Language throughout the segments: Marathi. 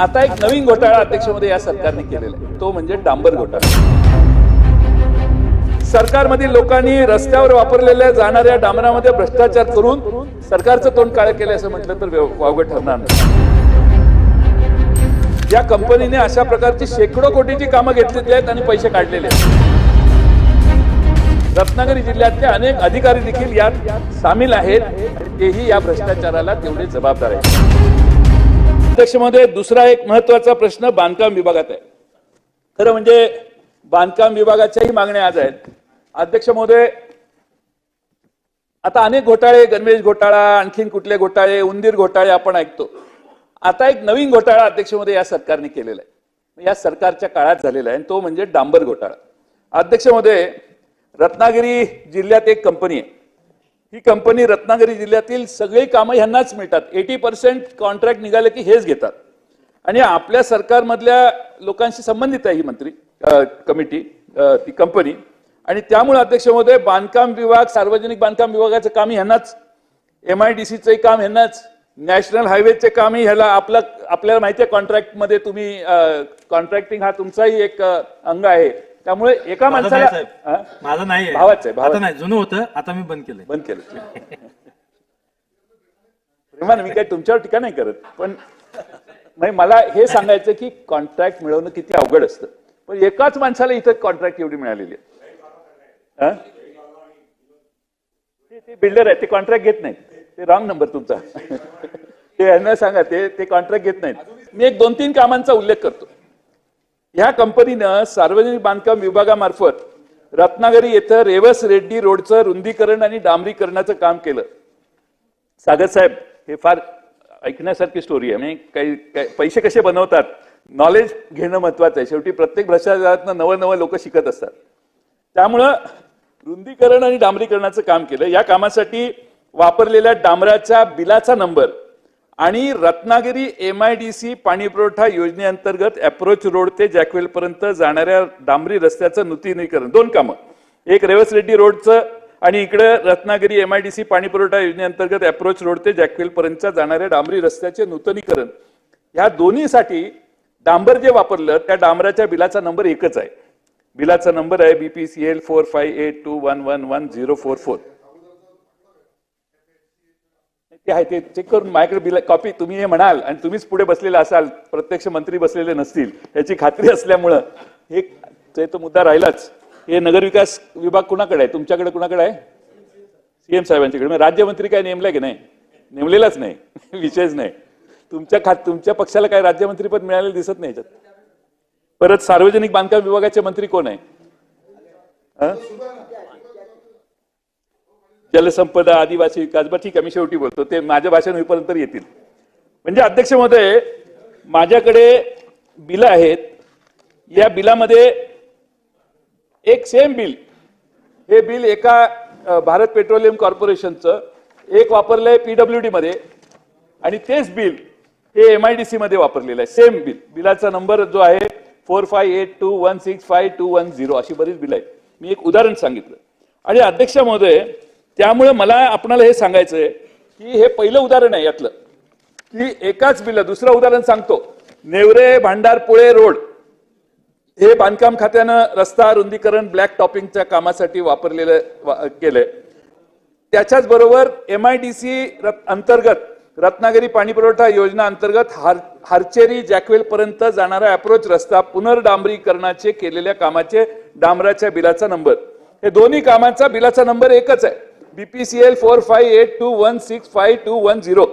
आता एक नवीन घोटाळा अध्यक्षमध्ये या सरकारने केलेला आहे. तो म्हणजे डांबर घोटाळा. सरकारमधील लोकांनी रस्त्यावर वापरलेल्या जाणाऱ्या डांबरामध्ये भ्रष्टाचार करून सरकारचं तोंड काळं केलं असं म्हटलं तर वावगं ठरणार नाही. या कंपनीने अशा प्रकारची शेकडो कोटीची कामं घेतलेली आहेत आणि पैसे काढलेले आहेत. रत्नागिरी जिल्ह्यातले अनेक अधिकारी देखील यात सामील आहेत. तेही या भ्रष्टाचाराला तेवढे जबाबदार आहेत. अध्यक्षमध्ये दुसरा एक महत्त्वाचा प्रश्न बांधकाम विभागात आहे. खरं म्हणजे बांधकाम विभागाच्याही मागण्या आज आहेत. अध्यक्ष महोदय आता अनेक घोटाळे गणवेश घोटाळा आणखीन कुठले घोटाळे उंदीर घोटाळे आपण ऐकतो. आता एक नवीन घोटाळा अध्यक्षमध्ये या सरकारने केलेला आहे. या सरकारच्या काळात झालेला आहे आणि तो म्हणजे डांबर घोटाळा. अध्यक्ष महोदय रत्नागिरी जिल्ह्यात एक कंपनी आहे. ही कंपनी रत्नागिरी जिल्ह्यातील सगळी कामं ह्यांनाच मिळतात. एटी पर्सेंट कॉन्ट्रॅक्ट निघाले की हेच घेतात. आणि आपल्या सरकारमधल्या लोकांशी संबंधित आहे ही मंत्री कमिटी ती कंपनी आणि त्यामुळे अध्यक्ष महोदय बांधकाम विभाग सार्वजनिक बांधकाम विभागाचं काम ह्यांनाच एम आय डी सीचं काम ह्यांनाच नॅशनल हायवेचे कामही ह्याला आपलं आपल्याला माहिती आहे कॉन्ट्रॅक्टमध्ये तुम्ही कॉन्ट्रॅक्टिंग हा तुमचाही एक अंग आहे. त्यामुळे एका माझं माणसाला साहेब. हा? माझं नाही भावाचं आहे, भावाचं. आता नाही जुनं होतं आता मी बंद केलंय. बंद केलं. प्रेमानं मी काय तुमच्यावर टीका नाही करत पण म्हणजे मला हे सांगायचं की कॉन्ट्रॅक्ट मिळवणं किती अवघड असतं. पण एकाच माणसाला इथं कॉन्ट्रॅक्ट एवढी मिळालेली आहे. हा? ते- ते बिल्डर आहे ते कॉन्ट्रॅक्ट घेत नाहीत. ते रॉंग नंबर तुमचा. ते यांना सांगा ते ते कॉन्ट्रॅक्ट घेत नाहीत. मी एक दोन तीन कामांचा उल्लेख करतो. ह्या कंपनीनं सार्वजनिक बांधकाम विभागामार्फत रत्नागिरी येथं रेवस रेड्डी रोडचं रुंदीकरण आणि डांबरीकरणाचं काम केलं. सागर साहेब हे फार ऐकण्यासारखी स्टोरी आहे. म्हणजे काही काही पैसे कसे बनवतात? नॉलेज घेणं महत्वाचं आहे. शेवटी प्रत्येक भ्रष्टाचारातनं नवं नवं लोक शिकत असतात. त्यामुळं रुंदीकरण आणि डांबरीकरणाचं काम केलं. या कामासाठी वापरलेल्या डांबराच्या बिलाचा नंबर आणि Ratnagiri M I D C पाणी पुरवठा योजनेअंतर्गत अप्रोच रोड ते जॅकवेल पर्यंत जाणाऱ्या डांबरी रस्त्याचं नूतनीकरण. दोन कामं. एक रेवस रेड्डी रोडचं आणि इकडे Ratnagiri M I D C पाणी पुरवठा योजनेअंतर्गत अप्रोच रोड ते जॅकवेल पर्यंत जाणाऱ्या डांबरी रस्त्याचे नूतनीकरण. ह्या दोन्हीसाठी डांबर जे वापरलं त्या डांबराच्या बिलाचा नंबर एकच आहे. बिलाचा नंबर आहे BPCL four five eight two one one one zero four four ते आहे ते चेक करून माझ्याकडे बिल कॉपी तुम्ही हे म्हणाल आणि तुम्हीच पुढे बसलेले असाल प्रत्यक्ष मंत्री बसलेले नसतील याची खात्री असल्यामुळं हे ते तो मुद्दा राहिलाच. हे नगरविकास विभाग कुणाकडे आहे? तुमच्याकडे कुणाकडे आहे? सीएम साहेबांच्याकडे. मग राज्यमंत्री काय नेमलाय की नाही? नेमलेलाच नाही. विषयच नाही. तुमच्या खात तुमच्या पक्षाला काय राज्यमंत्रीपद मिळालेलं दिसत नाही याच्यात? परत सार्वजनिक बांधकाम विभागाचे मंत्री कोण आहे? जलसंपदा आदिवासी विकास बरं ठीक आहे मी शेवटी बोलतो. ते माझ्या भाषण होईपर्यंत येतील. म्हणजे अध्यक्ष महोदय माझ्याकडे बिलं आहेत. या बिलामध्ये एक सेम बिल हे बिल एका भारत पेट्रोलियम कॉर्पोरेशनचं एक वापरलंय पीडब्ल्यू डीमध्ये आणि तेच बिल हे एम आय डी सी मध्ये वापरलेलं आहे. सेम बिल बिलाचा नंबर जो आहे four five eight two one six five two one zero अशी बरीच बिल आहेत. मी एक उदाहरण सांगितलं. आणि अध्यक्ष महोदय त्यामुळे मला आपणाला हे सांगायचं आहे की हे पहिलं उदाहरण आहे यातलं. की एकाच बिल दुसरं उदाहरण सांगतो. नेवरे भांडारपुळे रोड. हे बांधकाम खात्यानं रस्ता रुंदीकरण ब्लॅक टॉपिंगच्या कामासाठी वापरलेलं वा- केलंय. त्याच्याच बरोबर एम आय डी सी अंतर्गत रत्नागिरी पाणी पुरवठा योजना अंतर्गत हार हारचेरी जॅकवेल पर्यंत जाणारा अप्रोच रस्ता पुनर्डांबरीकरणाचे केलेल्या कामाचे डांबराच्या बिलाचा नंबर हे दोन्ही कामाचा बिलाचा नंबर एकच आहे. BPCL four five eight two one six five two one zero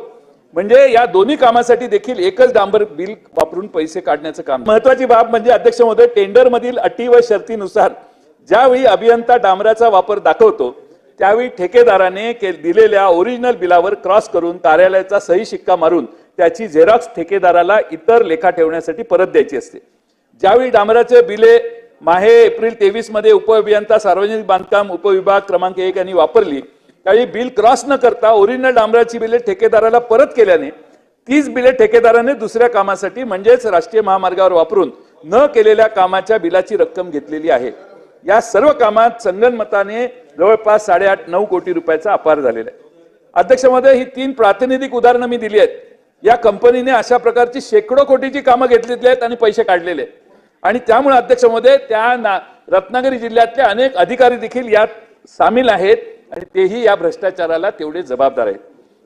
म्हणजे या दोन्ही कामासाठी देखील एकच डांबर बिल वापरून पैसे काढण्याचं काम. महत्वाची बाब म्हणजे अध्यक्ष महोदय टेंडर मधील अटी व शर्तीनुसार ज्यावेळी अभियंता डांबराचा वापर दाखवतो त्यावेळी ठेकेदाराने के- दिलेल्या ओरिजिनल बिलावर क्रॉस करून कार्यालयाचा सही शिक्का मारून त्याची झेरॉक्स ठेकेदाराला इतर लेखा ठेवण्यासाठी परत द्यायची असते. ज्यावेळी डांबराचे बिले माहे एप्रिल तेवीसमध्ये उपअभियंता सार्वजनिक बांधकाम उपविभाग क्रमांक एक यांनी वापरली. त्यावेळी बिल क्रॉस न करता ओरिजिनल डांबराची बिले ठेकेदाराला परत केल्याने तीच बिले ठेकेदाराने दुसऱ्या कामासाठी म्हणजेच राष्ट्रीय महामार्गावर वापरून न केलेल्या कामाच्या बिलाची रक्कम घेतलेली आहे. या सर्व कामात संगनमताने जवळपास साडेआठ नऊ कोटी रुपयाचा अपार झालेला आहे. अध्यक्ष महोदय ही तीन प्रातिनिधिक उदाहरणं मी दिली आहेत. या कंपनीने अशा प्रकारची शेकडो कोटीची कामं घेतलेली आहेत आणि पैसे काढलेले आहेत. आणि त्यामुळे अध्यक्षमध्ये त्या ना- रत्नागिरी जिल्ह्यातले अनेक अधिकारी देखील यात सामील आहेत आणि तेही या भ्रष्टाचाराला तेवढे जबाबदार आहेत.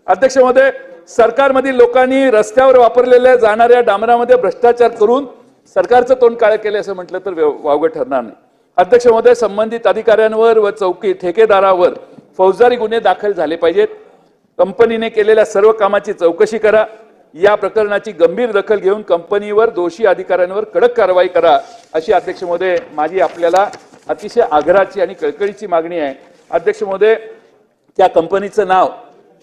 अध्यक्षमध्ये सरकारमधील लोकांनी रस्त्यावर वापरलेल्या जाणाऱ्या डांबरामध्ये भ्रष्टाचार करून सरकारचं तोंड काळ केले असं म्हटलं तर वावगं ठरणार नाही. अध्यक्षमध्ये संबंधित अधिकाऱ्यांवर व चौकी ठेकेदारावर फौजदारी गुन्हे दाखल झाले पाहिजेत. कंपनीने केलेल्या सर्व कामाची चौकशी करा. या प्रकरणाची गंभीर दखल घेऊन कंपनीवर दोषी अधिकाऱ्यांवर कडक कारवाई करा अशी अध्यक्ष महोदय माझी आपल्याला अतिशय आग्रहाची आणि कळकळीची मागणी आहे. अध्यक्ष महोदय त्या कंपनीचं नाव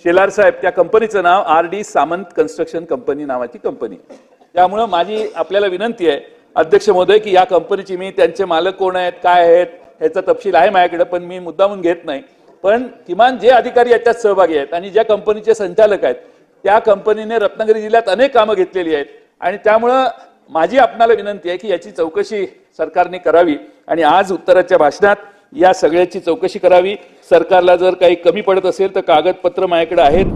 शेलार साहेब त्या कंपनीचं नाव R D Samant construction company नावाची कंपनी. त्यामुळं माझी आपल्याला विनंती आहे अध्यक्ष महोदय की या कंपनीची मी त्यांचे मालक कोण आहेत काय आहेत ह्याचा तपशील आहे माझ्याकडे पण मी मुद्दामून घेत नाही. पण किमान जे अधिकारी याच्यात सहभागी आहेत आणि ज्या कंपनीचे संचालक आहेत त्या कंपनीने रत्नागिरी जिल्ह्यात अनेक कामं घेतलेली आहेत. आणि त्यामुळं माझी आपणाला विनंती आहे की याची चौकशी सरकारने करावी आणि आज उत्तराच्या भाषणात या सगळ्याची चौकशी करावी. सरकारला जर काही कमी पडत असेल तर कागदपत्र माझ्याकडे आहेत.